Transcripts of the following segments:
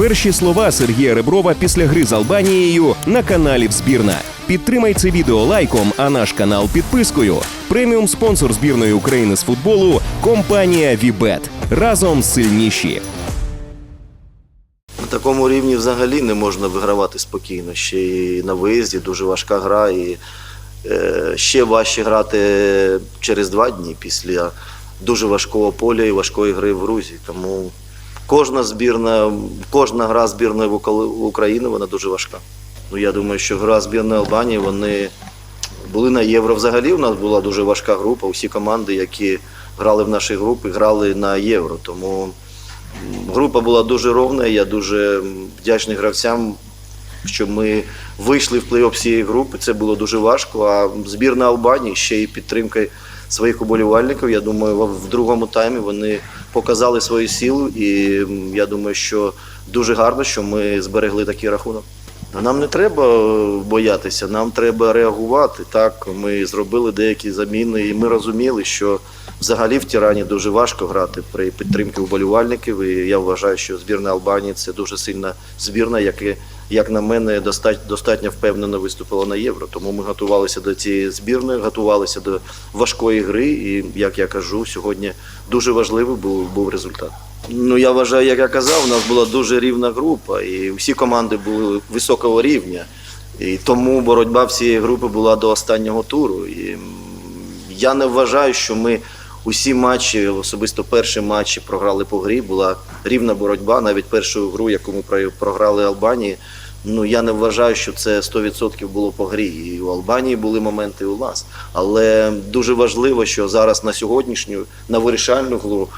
Перші слова Сергія Реброва після гри з Албанією на каналі Взбірна. Підтримай це відео лайком, а наш канал підпискою. Преміум спонсор збірної України з футболу компанія Вібет. Разом сильніші. На такому рівні взагалі не можна вигравати спокійно. Ще і на виїзді дуже важка гра, і е, ще важче грати через два дні після дуже важкого поля і важкої гри в Грузії. Тому кожна збірна, кожна гра збірної України вона дуже важка. Ну, я думаю, що гра збірної Албанії вони були на євро. Взагалі у нас була дуже важка група. Усі команди, які грали в нашій групі, грали на євро. Тому група була дуже ровна. Я дуже вдячний гравцям, що ми вийшли в плей-оф цієї групи. Це було дуже важко. А збірна Албанії ще й підтримкою своїх уболівальників. Я думаю, в другому таймі вони показали свою силу, і я думаю, що дуже гарно, що ми зберегли такий рахунок. Нам не треба е, боятися, нам треба реагувати. Так, ми зробили деякі заміни, і ми розуміли, що взагалі в Тірані дуже важко грати при підтримці вболівальників. І я вважаю, що збірна Албанії це дуже сильна збірна, яка, як на мене, достатньо, достатньо впевнено виступила на євро. Тому ми готувалися до цієї збірної, готувалися до важкої гри. І як я кажу, сьогодні дуже важливий був, був результат. Ну я вважаю, як я казав, у нас була дуже рівна група, і всі команди були високого рівня. І тому боротьба всієї групи була до останнього туру. І я не вважаю, що ми усі матчі, особисто перші матчі, програли по грі. Була рівна боротьба. Навіть першу гру, яку ми про- програли Албанії. Ну я не вважаю, що це 100% було по грі. І у Албанії були моменти і у нас. Але дуже важливо, що зараз на сьогоднішню, на вирішальну гру.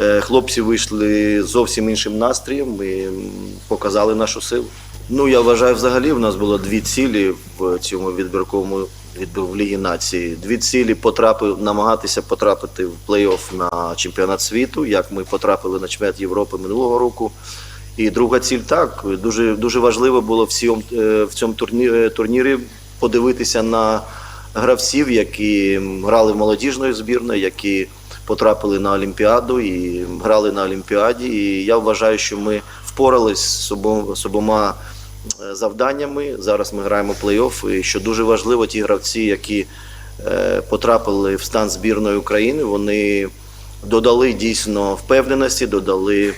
Е, Хлопці вийшли зовсім іншим настроєм і показали нашу силу. Ну я вважаю, взагалі в нас було дві цілі в цьому відбірковому відбір Лігі нації. Дві цілі потрапив, намагатися потрапити в плей-офф на чемпіонат світу, як ми потрапили на чемпіонат Європи минулого року. І друга ціль так дуже дуже важливо було в цьому, е, в цьому турнірі, турнірі подивитися на гравців, які грали в молодіжної збірної, які потрапили на Олімпіаду і грали на Олімпіаді. І я вважаю, що ми впорались з обо- обома е, завданнями. Зараз ми граємо плей-офф. І що дуже важливо, ті гравці, які е, потрапили в стан збірної України, вони додали дійсно впевненості, додали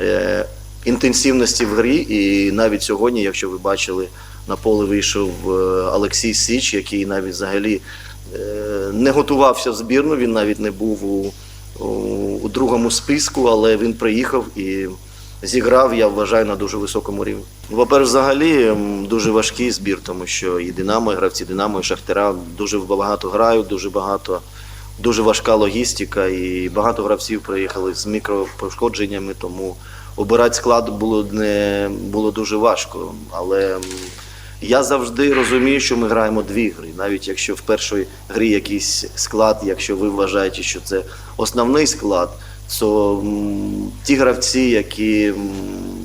е, інтенсивності в грі. І навіть сьогодні, якщо ви бачили, на поле вийшов Олексій Січ, який навіть взагалі не готувався в збірну, він навіть не був у, у, другому списку, але він приїхав і зіграв, я вважаю, на дуже високому рівні. По-перше, взагалі дуже важкий збір, тому що і Динамо, і гравці Динамо, і Шахтера дуже багато грають, дуже багато. Дуже важка логістика, і багато гравців приїхали з мікропошкодженнями, тому обирати склад було не було дуже важко. Але я завжди розумію, що ми граємо дві гри. Навіть якщо в першій грі якийсь склад, якщо ви вважаєте, що це основний склад, то ті гравці, які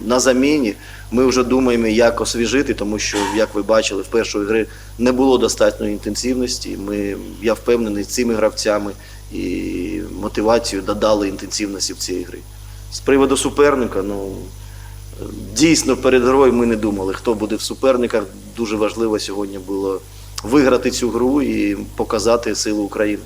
на заміні, ми вже думаємо, як освіжити, тому що, як ви бачили, в першої гри не було достатньої інтенсивності. Ми, я впевнений, цими гравцями і мотивацію додали інтенсивності в цій грі. З приводу суперника, ну дійсно перед грою ми не думали, хто буде в суперниках. Дуже важливо сьогодні було виграти цю гру і показати силу України.